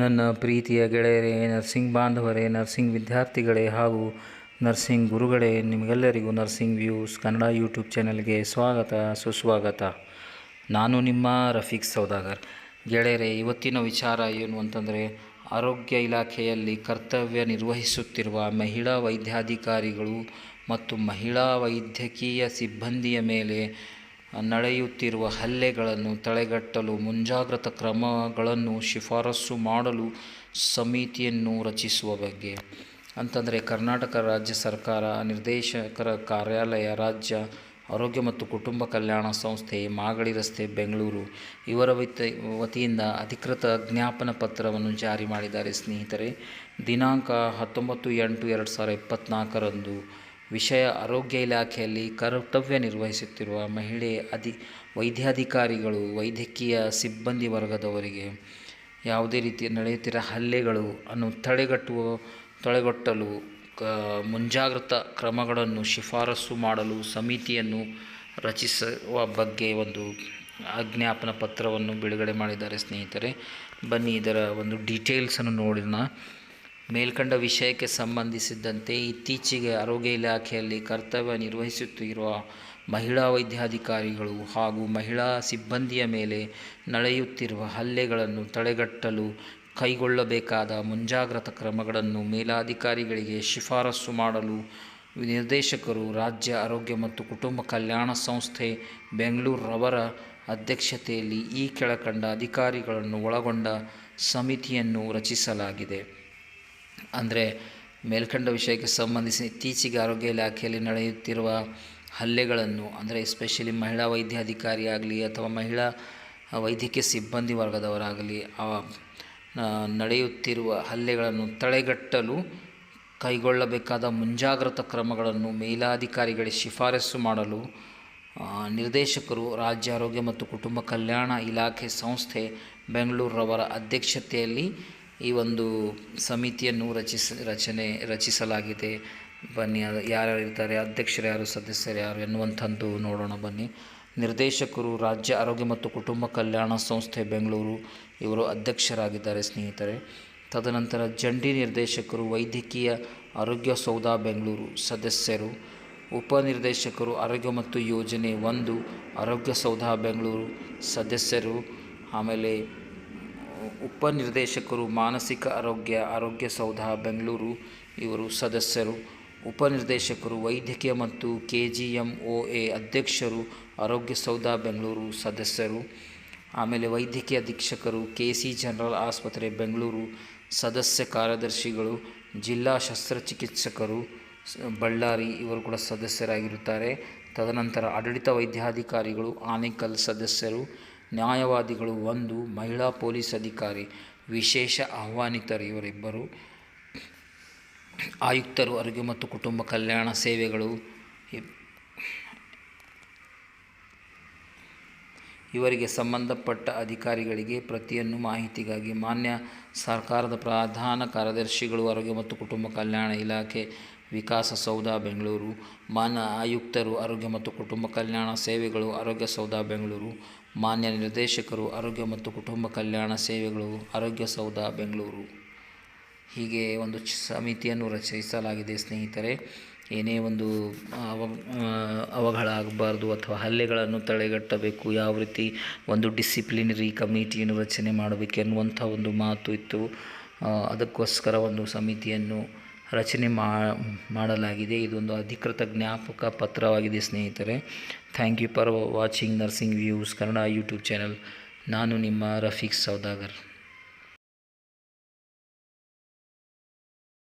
ನನ್ನ ಪ್ರೀತಿಯ ಗೆಳೆಯರೇ, ನರ್ಸಿಂಗ್ ಬಾಂಧವರೇ, ನರ್ಸಿಂಗ್ ವಿದ್ಯಾರ್ಥಿಗಳೇ ಹಾಗೂ ನರ್ಸಿಂಗ್ ಗುರುಗಳೇ, ನಿಮಗೆಲ್ಲರಿಗೂ ನರ್ಸಿಂಗ್ ವ್ಯೂಸ್ ಕನ್ನಡ ಯೂಟ್ಯೂಬ್ ಚಾನಲ್ಗೆ ಸ್ವಾಗತ, ಸುಸ್ವಾಗತ. ನಾನು ನಿಮ್ಮ ರಫೀಕ್ ಸೌದಾಗರ್. ಗೆಳೆಯರೇ, ಇವತ್ತಿನ ವಿಚಾರ ಏನು ಅಂತಂದರೆ, ಆರೋಗ್ಯ ಇಲಾಖೆಯಲ್ಲಿ ಕರ್ತವ್ಯ ನಿರ್ವಹಿಸುತ್ತಿರುವ ಮಹಿಳಾ ವೈದ್ಯಾಧಿಕಾರಿಗಳು ಮತ್ತು ಮಹಿಳಾ ವೈದ್ಯಕೀಯ ಸಿಬ್ಬಂದಿಯ ಮೇಲೆ ನಡೆಯುತ್ತಿರುವ ಹಲ್ಲೆಗಳನ್ನು ತಡೆಗಟ್ಟಲು ಮುಂಜಾಗ್ರತಾ ಕ್ರಮಗಳನ್ನು ಶಿಫಾರಸು ಮಾಡಲು ಸಮಿತಿಯನ್ನು ರಚಿಸುವ ಬಗ್ಗೆ. ಅಂತಂದರೆ ಕರ್ನಾಟಕ ರಾಜ್ಯ ಸರ್ಕಾರ, ನಿರ್ದೇಶಕರ ಕಾರ್ಯಾಲಯ, ರಾಜ್ಯ ಆರೋಗ್ಯ ಮತ್ತು ಕುಟುಂಬ ಕಲ್ಯಾಣ ಸಂಸ್ಥೆ, ಮಾಗಡಿ ರಸ್ತೆ, ಬೆಂಗಳೂರು ಇವರ ವತಿ, ವತಿಯಿಂದ ಅಧಿಕೃತ ಜ್ಞಾಪನ ಪತ್ರವನ್ನು ಜಾರಿ ಮಾಡಿದ್ದಾರೆ. ಸ್ನೇಹಿತರೆ, ದಿನಾಂಕ ಹತ್ತೊಂಬತ್ತು ಎಂಟು ಎರಡು ಸಾವಿರ ಇಪ್ಪತ್ತ್ನಾಲ್ಕರಂದು ವಿಷಯ ಆರೋಗ್ಯ ಇಲಾಖೆಯಲ್ಲಿ ಕರ್ತವ್ಯ ನಿರ್ವಹಿಸುತ್ತಿರುವ ಮಹಿಳೆ ಅಧಿ, ವೈದ್ಯಾಧಿಕಾರಿಗಳು, ವೈದ್ಯಕೀಯ ಸಿಬ್ಬಂದಿ ವರ್ಗದವರಿಗೆ ಯಾವುದೇ ರೀತಿಯ ನಡೆಯುತ್ತಿರುವ ಹಲ್ಲೆಗಳು, ಅನ್ನು ತಡೆಗಟ್ಟುವ, ತಡೆಗಟ್ಟಲು, ಕ, ಮುಂಜಾಗ್ರತಾ ಕ್ರಮಗಳನ್ನು ಶಿಫಾರಸು ಮಾಡಲು ಸಮಿತಿಯನ್ನು ರಚಿಸುವ ಬಗ್ಗೆ ಒಂದು ಆಜ್ಞಾಪನ ಪತ್ರವನ್ನು ಬಿಡುಗಡೆ ಮಾಡಿದ್ದಾರೆ ಸ್ನೇಹಿತರೆ. ಬನ್ನಿ ಇದರ ಒಂದು ಡೀಟೇಲ್ಸನ್ನು ನೋಡೋಣ. ಮೇಲ್ಕಂಡ ವಿಷಯಕ್ಕೆ ಸಂಬಂಧಿಸಿದಂತೆ ಇತ್ತೀಚೆಗೆ ಆರೋಗ್ಯ ಇಲಾಖೆಯಲ್ಲಿ ಕರ್ತವ್ಯ ನಿರ್ವಹಿಸುತ್ತಿರುವ ಮಹಿಳಾ ವೈದ್ಯಾಧಿಕಾರಿಗಳು ಹಾಗೂ ಮಹಿಳಾ ಸಿಬ್ಬಂದಿಯ ಮೇಲೆ ನಡೆಯುತ್ತಿರುವ ಹಲ್ಲೆಗಳನ್ನು ತಡೆಗಟ್ಟಲು ಕೈಗೊಳ್ಳಬೇಕಾದ ಮುಂಜಾಗ್ರತಾ ಕ್ರಮಗಳನ್ನು ಮೇಲಾಧಿಕಾರಿಗಳಿಗೆ ಶಿಫಾರಸು ಮಾಡಲು ನಿರ್ದೇಶಕರು ರಾಜ್ಯ ಆರೋಗ್ಯ ಮತ್ತು ಕುಟುಂಬ ಕಲ್ಯಾಣ ಸಂಸ್ಥೆ ಬೆಂಗಳೂರವರ ಅಧ್ಯಕ್ಷತೆಯಲ್ಲಿ ಈ ಕೆಳಕಂಡ ಅಧಿಕಾರಿಗಳನ್ನು ಒಳಗೊಂಡ ಸಮಿತಿಯನ್ನು ರಚಿಸಲಾಗಿದೆ. ಅಂದರೆ ಮೇಲ್ಕಂಡ ವಿಷಯಕ್ಕೆ ಸಂಬಂಧಿಸಿ ಇತ್ತೀಚೆಗೆ ಆರೋಗ್ಯ ಇಲಾಖೆಯಲ್ಲಿ ನಡೆಯುತ್ತಿರುವ ಹಲ್ಲೆಗಳನ್ನು, ಅಂದರೆ ಎಸ್ಪೆಷಲಿ ಮಹಿಳಾ ವೈದ್ಯಾಧಿಕಾರಿ ಆಗಲಿ ಅಥವಾ ಮಹಿಳಾ ವೈದ್ಯಕೀಯ ಸಿಬ್ಬಂದಿ ವರ್ಗದವರಾಗಲಿ ನಡೆಯುತ್ತಿರುವ ಹಲ್ಲೆಗಳನ್ನು ತಡೆಗಟ್ಟಲು ಕೈಗೊಳ್ಳಬೇಕಾದ ಮುಂಜಾಗ್ರತಾ ಕ್ರಮಗಳನ್ನು ಮೇಲಾಧಿಕಾರಿಗಳಿಗೆ ಶಿಫಾರಸು ಮಾಡಲು ನಿರ್ದೇಶಕರು ರಾಜ್ಯ ಆರೋಗ್ಯ ಮತ್ತು ಕುಟುಂಬ ಕಲ್ಯಾಣ ಇಲಾಖೆ ಸಂಸ್ಥೆ ಬೆಂಗಳೂರವರ ಅಧ್ಯಕ್ಷತೆಯಲ್ಲಿ ಈ ಒಂದು ಸಮಿತಿಯನ್ನು ರಚಿಸ, ರಚನೆ, ರಚಿಸಲಾಗಿದೆ. ಬನ್ನಿ ಯಾರ್ಯಾರು ಇರ್ತಾರೆ ಅಧ್ಯಕ್ಷರು ಯಾರು, ಸದಸ್ಯರು ಯಾರು ಎನ್ನುವಂಥದ್ದು ನೋಡೋಣ ಬನ್ನಿ. ನಿರ್ದೇಶಕರು ರಾಜ್ಯ ಆರೋಗ್ಯ ಮತ್ತು ಕುಟುಂಬ ಕಲ್ಯಾಣ ಸಂಸ್ಥೆ ಬೆಂಗಳೂರು, ಇವರು ಅಧ್ಯಕ್ಷರಾಗಿದ್ದಾರೆ ಸ್ನೇಹಿತರೆ. ತದನಂತರ ಜಂಟಿ ನಿರ್ದೇಶಕರು ವೈದ್ಯಕೀಯ ಆರೋಗ್ಯ ಸೌಧ ಬೆಂಗಳೂರು, ಸದಸ್ಯರು. ಉಪನಿರ್ದೇಶಕರು ಆರೋಗ್ಯ ಮತ್ತು ಯೋಜನೆ ಒಂದು, ಆರೋಗ್ಯ ಸೌಧ ಬೆಂಗಳೂರು, ಸದಸ್ಯರು. ಆಮೇಲೆ ಉಪನಿರ್ದೇಶಕರು, ಮಾನಸಿಕ ಆರೋಗ್ಯ ಆರೋಗ್ಯ ಸೌಧ, ಬೆಂಗಳೂರು, ಇವರು ಸದಸ್ಯರು. ಉಪನಿರ್ದೇಶಕರು, ವೈದ್ಯಕೀಯ ಮತ್ತು K G M O A ಅಧ್ಯಕ್ಷರು, ಆರೋಗ್ಯ ಸೌಧ, ಬೆಂಗಳೂರು ಸದಸ್ಯರು. ಆಮೇಲೆ ವೈದ್ಯಕೀಯ ಅಧೀಕ್ಷಕರು ಕೆ ಸಿ ಜನರಲ್ ಆಸ್ಪತ್ರೆ, ಬೆಂಗಳೂರು ಸದಸ್ಯ ಕಾರ್ಯದರ್ಶಿಗಳು, ಜಿಲ್ಲಾ ಶಸ್ತ್ರಚಿಕಿತ್ಸಕರು ಬಳ್ಳಾರಿ ಇವರು ಕೂಡ ಸದಸ್ಯರಾಗಿರುತ್ತಾರೆ. ತದನಂತರ ಆಡಳಿತ ವೈದ್ಯಾಧಿಕಾರಿಗಳು, ಆನೇಕಲ್ ಸದಸ್ಯರು ನ್ಯಾಯವಾದಿಗಳು ಒಂದು ಮಹಿಳಾ ಪೊಲೀಸ್ ಅಧಿಕಾರಿ. ವಿಶೇಷ ಆಹ್ವಾನಿತರು ಇವರಿಬ್ಬರು. ಆಯುಕ್ತರು, ಆರೋಗ್ಯ ಮತ್ತು ಕುಟುಂಬ ಕಲ್ಯಾಣ ಸೇವೆಗಳು. ಇವರಿಗೆ ಸಂಬಂಧಪಟ್ಟ ಅಧಿಕಾರಿಗಳಿಗೆ ಪ್ರತಿಯನ್ನು ಮಾಹಿತಿಗಾಗಿ ಮಾನ್ಯ ಸರ್ಕಾರದ ಪ್ರಧಾನ ಕಾರ್ಯದರ್ಶಿಗಳು, ಆರೋಗ್ಯ ಮತ್ತು ಕುಟುಂಬ ಕಲ್ಯಾಣ ಇಲಾಖೆ ವಿಕಾಸ ಸೌಧ ಬೆಂಗಳೂರು. ಮಾನ್ಯ ಆಯುಕ್ತರು, ಆರೋಗ್ಯ ಮತ್ತು ಕುಟುಂಬ ಕಲ್ಯಾಣ ಸೇವೆಗಳು ಆರೋಗ್ಯ ಸೌಧ ಬೆಂಗಳೂರು. ಮಾನ್ಯ ನಿರ್ದೇಶಕರು, ಆರೋಗ್ಯ ಮತ್ತು ಕುಟುಂಬ ಕಲ್ಯಾಣ ಸೇವೆಗಳು ಆರೋಗ್ಯ ಸೌಧ ಬೆಂಗಳೂರು. ಹೀಗೆ ಒಂದು ಸಮಿತಿಯನ್ನು ರಚಿಸಲಾಗಿದೆ ಸ್ನೇಹಿತರೆ. ಏನೇ ಒಂದು ಅವ ಅವಘಡ ಆಗಬಾರ್ದು ಅಥವಾ ಹಲ್ಲೆಗಳನ್ನು ತಡೆಗಟ್ಟಬೇಕು, ಯಾವ ರೀತಿ ಒಂದು ಡಿಸಿಪ್ಲಿನರಿ ಕಮಿಟಿಯನ್ನು ರಚನೆ ಮಾಡಬೇಕು ಎನ್ನುವಂಥ ಒಂದು ಮಾತು ಇತ್ತು. ಅದಕ್ಕೋಸ್ಕರ ಒಂದು ಸಮಿತಿಯನ್ನು ರಚನೆ ಮಾಡಲಾಗಿದೆ. ಇದೊಂದು ಅಧಿಕೃತ ಜ್ಞಾಪಕ ಪತ್ರವಾಗಿದೆ, ಸ್ನೇಹಿತರೆ. Thank you for watching nursing views Kannada YouTube channel ನಾನು ನಿಮ್ಮ ರಫೀಕ್ ಸೌದಾಗರ್.